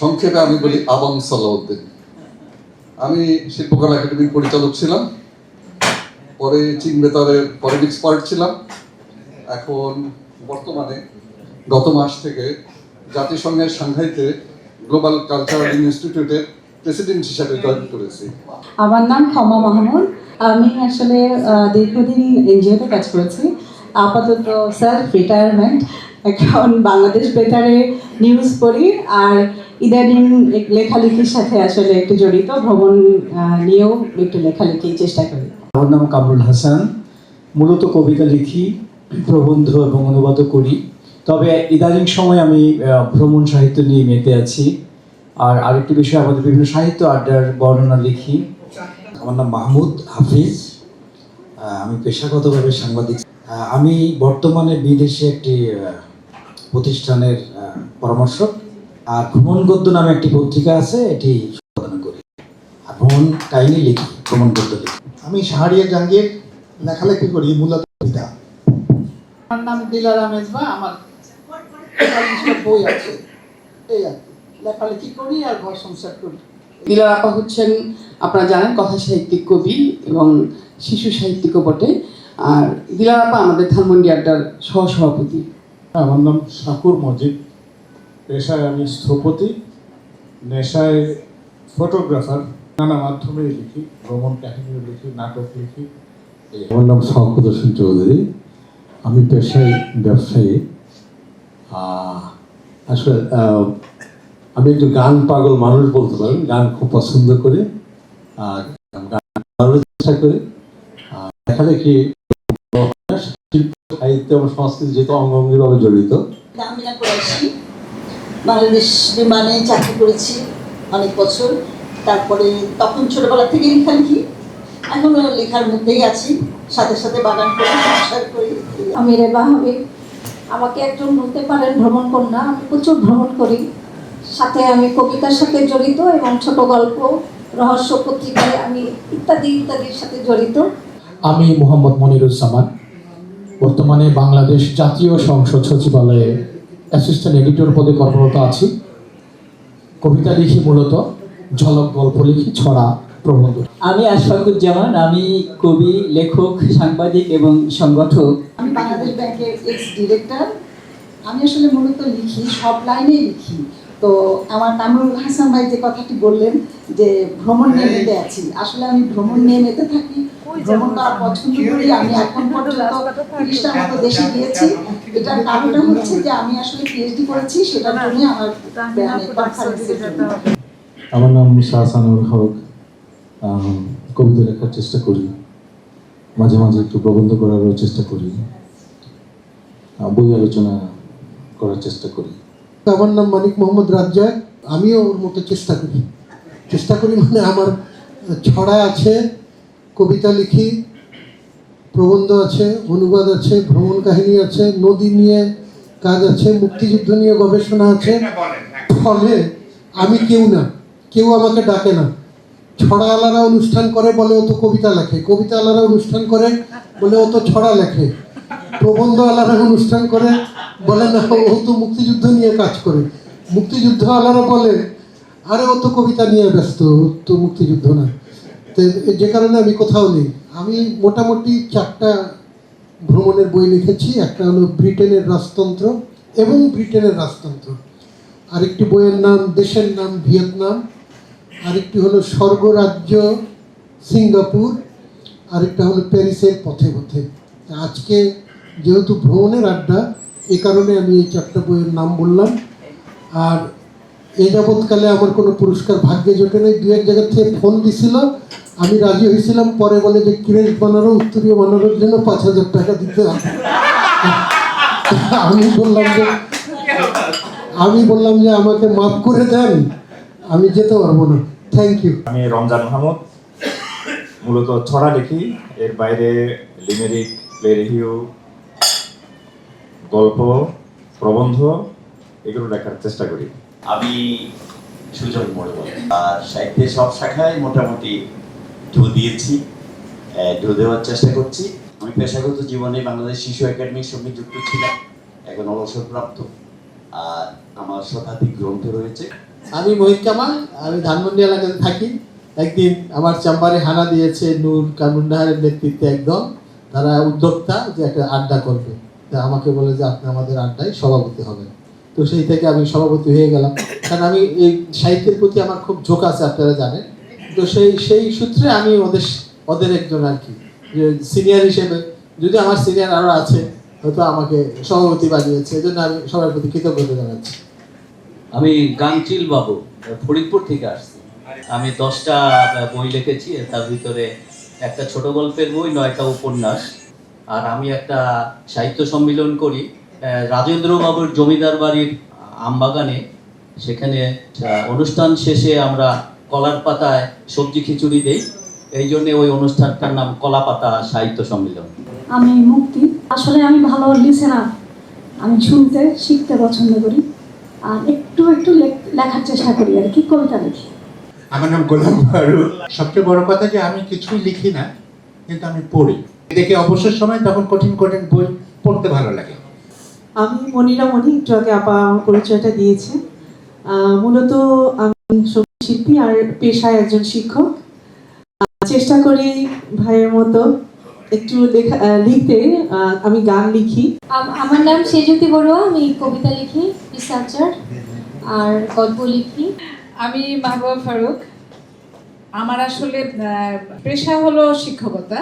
সংক্ষেপে আমি বলি আবাম সালাউদ্দিন। আমি শিল্পকলা একাডেমির পরিচালক ছিলাম, পরে চীন বেতারের পলিটিক্স পার্ট ছিলাম। এখন বর্তমানে গত মাস থেকে জাতিসংঘের সাংঘাইতে গ্লোবাল কালচারাল ইনস্টিটিউটের প্রেসিডেন্ট হিসাবে জয়েন করেছি। আমার নাম ক্ষমা মাহমুদ। আমি আসলে দীর্ঘদিন এনজিওতে কাজ করেছি। আপাতত স্যার রিটায়ারমেন্ট এখন বাংলাদেশ বেতারে নিউজ পড়ি আর ইদানিং লেখালেখির সাথে আসলে একটু জড়িত ভ্রমণ নিয়েও একটু লেখালেখির চেষ্টা করি। আমার নাম কামরুল হাসান। মূলত কবিতা লিখি, প্রবন্ধ এবং অনুবাদও করি। তবে ইদানিং সময় আমি ভ্রমণ সাহিত্য নিয়ে মেতে আছি। আর আরেকটি বিষয়, আমাদের বিভিন্ন সাহিত্য আড্ডার বর্ণনা লিখি। আমার নাম মাহমুদ হাফিজ। আমি পেশাগতভাবে সাংবাদিক। আমি বর্তমানে বিদেশে একটি প্রতিষ্ঠানের পরামর্শক। আর ভ্রমণ গদ্য নামে একটি পত্রিকা আছে এটি সম্পাদনা করি। আর ভ্রমণ কাহিনী লিখি ভ্রমণ গদ্য লিখি। আমি শাহরিয়া জাহাঙ্গীর লেখালেখি করি মূলত কবিতা। আমার নাম দিলারা মেজবা আমার বই আছে। এই আর কি লেখালেখি করি আর ঘর সংসার করি। দিলার আপা হচ্ছেন আপনারা জানেন কথা সাহিত্যিক কবি এবং শিশু সাহিত্যিকও বটে। আর দিলার আপা আমাদের ধানমন্ডি আড্ডার সহসভাপতি। আমার নাম শাকুর মজিদ। পেশায় আমি স্থপতি, নেশায় ফটোগ্রাফার নানা মাধ্যমে লিখি, ভ্রমণ কাহিনীও লিখি, নাটক লিখি। আমার নাম শওকত চৌধুরী। আমি পেশায় ব্যবসায়ী। আসলে আমি একটু গান পাগল মানুষ বলতে পারেন, গান খুব পছন্দ করি। আর গান চেষ্টা করি। আর লেখালেখি সাহিত্য এবং সংস্কৃতি যেহেতু অঙ্গভঙ্গিভাবে জড়িত। আমিনা কুরাইশি বাংলাদেশ বিমানে চাকরি করেছি অনেক বছর। তারপরে তখন ছোটবেলা থেকে লেখালেখি এখনও লেখার মধ্যেই আছি। সাথে সাথে বাগান করি সংসার করি। আমি রেবা হাবিব আমাকে একজন বলতে পারেন ভ্রমণ কন্যা। আমি প্রচুর ভ্রমণ করি। সাথে আমি কবিতার সাথে জড়িত এবং ছোট গল্প রহস্য পত্রিকায় আমি ইত্যাদি ইত্যাদির সাথে জড়িত। আমি মোহাম্মদ মনিরুজ্জামান। বর্তমানে বাংলাদেশ জাতীয় সংসদ সচিবালয়ে অ্যাসিস্ট্যান্ট এডিটর পদে কর্মরত আছি। কবিতা লিখি মূলত ঝলক গল্প লিখি ছড়া প্রবন্ধ। আমি আশফাকুজ্জামান আমি কবি লেখক সাংবাদিক এবং সংগঠক। আমি বাংলাদেশ ব্যাংকের এক্স ডিরেক্টর আমি আসলে মূলত লিখি সব লাইনেই লিখি। তো আমার কামরুল হাসান ভাই যে কথাটি বললেন যে ভ্রমণ নিয়ে মেতে আছি আসলে আমি ভ্রমণ নিয়ে মেতে থাকি ভ্রমণ করা পছন্দ করি আমি এখন পর্যন্ত তিরিশটার মতো দেশে গিয়েছি। এটার কারণটা হচ্ছে যে আমি আসলে পিএইচডি করেছি সেটার জন্য আমার আমার নাম শাহসানুর হক। কবিতা লেখার চেষ্টা করি। মাঝে মাঝে একটু প্রবন্ধ করারও চেষ্টা করি। বই আলোচনা করার চেষ্টা করি। আমার নাম মানিক মোহাম্মদ রাজ্জাক। আমিও ওর মতো চেষ্টা করি। চেষ্টা করি মানে আমার ছড়া আছে। কবিতা লিখি প্রবন্ধ আছে অনুবাদ আছে ভ্রমণ কাহিনী আছে নদী নিয়ে কাজ আছে মুক্তিযুদ্ধ নিয়ে গবেষণা আছে। ফলে আমি কেউ না কেউ আমাকে ডাকে না। ছড়া আলারা অনুষ্ঠান করে বলে ও তো কবিতা লেখে কবিতা আলারা অনুষ্ঠান করে বলে ও তো ছড়া লেখে। প্রবন্ধ আলারা অনুষ্ঠান করে বলে না ও তো মুক্তিযুদ্ধ নিয়ে কাজ করে। মুক্তিযুদ্ধ আলারা বলে আরে ও তো কবিতা নিয়ে ব্যস্ত ও তো মুক্তিযুদ্ধ না। যে কারণে আমি কোথাও নেই। আমি মোটামুটি চারটা ভ্রমণের বই লিখেছি, একটা হলো ব্রিটেনের রাজতন্ত্র এবং ব্রিটেনের রাজতন্ত্র। আরেকটি বইয়ের নাম, দেশের নাম ভিয়েতনাম, আরেকটি হলো স্বর্গরাজ্য সিঙ্গাপুর, আরেকটা হলো প্যারিসের পথে পথে। আজকে যেহেতু ভ্রমণের আড্ডা, এ কারণে আমি এই চারটা বইয়ের নাম বললাম। আর এ যাবৎকালে আমার কোনো পুরস্কার ভাগ্যে জোটে নেই দু এক জায়গা থেকে ফোন দিছিল আমি রাজি হয়েছিলাম পরে বলে যে ক্রেজ বানানো উত্তরীয় বানানোর জন্য পাঁচ হাজার টাকা দিতে হবে। আমি বললাম যে আমি বললাম যে আমাকে মাফ করে দেন আমি যেতে পারব না। থ্যাংক ইউ আমি রমজান মাহমুদ। মূলত ছড়া লিখি এর বাইরে লিমেরিক প্লে রিভিউ গল্প প্রবন্ধ এগুলো লেখার চেষ্টা করি। আমি সুজন মণ্ডল আর সাহিত্যের সব শাখায় মোটামুটি ঢু দিয়েছি ঢু দেওয়ার চেষ্টা করছি। আমি পেশাগত জীবনে বাংলাদেশ শিশু একাডেমির সঙ্গে যুক্ত ছিলাম, এখন অবসরপ্রাপ্ত। আর আমার শতাধিক গ্রন্থ রয়েছে। আমি মহিত কামাল, আমি ধানমন্ডি এলাকাতে থাকি। একদিন আমার চেম্বারে হানা দিয়েছে নূর কানুন্নাহারের নেতৃত্বে একদম তারা উদ্যোক্তা যে একটা আড্ডা করবে। তা আমাকে বলে যে, আপনি আমাদের আড্ডায় সভাপতি হবেন। তো সেই থেকে আমি সভাপতি হয়ে গেলাম। কারণ আমি এই সাহিত্যের প্রতি আমার খুব ঝোঁক আছে, আপনারা জানেন। তো সেই সেই সূত্রে আমি ওদের ওদের একজন আর কি, যে সিনিয়র হিসেবে, যদি আমার সিনিয়র আরও আছে, হয়তো আমাকে সভাপতি বানিয়েছে এই জন্য আমি সবার প্রতি কৃতজ্ঞতা জানাচ্ছি। আমি গাংচিল বাবু, ফরিদপুর থেকে আসছি। আমি দশটা বই লিখেছি, তার ভিতরে একটা ছোট গল্পের বই, নয়টা উপন্যাস, আর আমি একটা সাহিত্য সম্মেলন করি রাজেন্দ্র বাবুর জমিদার বাড়ির আমবাগানে। সেখানে অনুষ্ঠান শেষে আমরা কলার পাতায় সবজি খিচুড়ি দেই। এই জন্য ওই অনুষ্ঠানটার নাম কলা পাতা সাহিত্য সম্মেলন। আমি মুক্তি। আসলে আমি ভালো লিসেনার। আমি শুনতে শিখতে পছন্দ করি। আর একটু একটু লেখার চেষ্টা করি আর কি কবিতা লিখি। আমার নাম গোলাম ফারুক। সবচেয়ে বড় কথা যে আমি কিছুই লিখি না কিন্তু আমি পড়ি। দেখে অবসর সময় তখন কঠিন কঠিন বই পড়তে ভালো লাগে। আমি মনিরা মনি একটু আগে আপা আমার পরিচয়টা দিয়েছে আহ, মূলত আমি শিল্পী আর পেশায় একজন শিক্ষক। চেষ্টা করি ভাইয়ের মতো একটু লেখা লিখতে। আমি গান লিখি। আমার নাম সেজুতি বড়ুয়া আমি কবিতা লিখি রিসার্চার আর গল্প লিখি। আমি মাহবুবা ফারুক। আমার আসলে পেশা হলো শিক্ষকতা।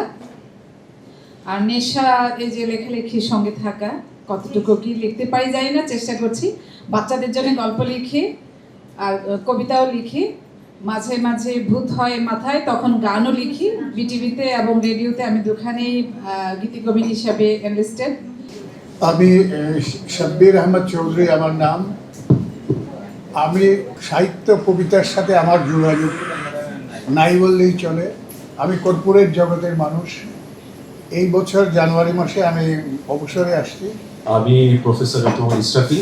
আর নেশা এই যে লেখালেখির সঙ্গে থাকা কতটুকু কি লিখতে পারি জানি না চেষ্টা করছি। বাচ্চাদের জন্য গল্প লিখি আর কবিতাও লিখি। মাঝে মাঝে ভূত হয় মাথায় তখন গানও লিখি। বিটিভিতে এবং রেডিওতে আমি দুখানেই গীতিকবি হিসাবে এনলিস্টেড আমি শাব্বির আহমদ চৌধুরী আমার নাম। আমি সাহিত্য কবিতার সাথে আমার যোগাযোগ নাই বললেই চলে। আমি কর্পোরেট জগতের মানুষ। এই বছর জানুয়ারি মাসে আমি অবসরে আসছি। আমি প্রফেসর ইসরাফি।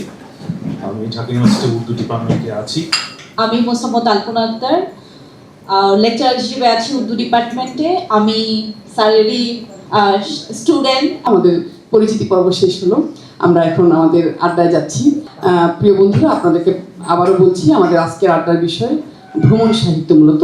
আমি ঢাকা ইউনিভার্সিটি উর্দু ডিপার্টমেন্টে আছি। আমি মোসাম্মদ আলপনা আক্তার লেকচারার হিসেবে আছি উর্দু ডিপার্টমেন্টে আমি স্যারেরই স্টুডেন্ট আমাদের পরিচিতি পর্ব শেষ হলো। আমরা এখন আমাদের আড্ডায় যাচ্ছি। আহ, প্রিয় বন্ধুরা আপনাদেরকে আবারও বলছি আমাদের আজকের আড্ডার বিষয় ভ্রমণ সাহিত্য মূলত।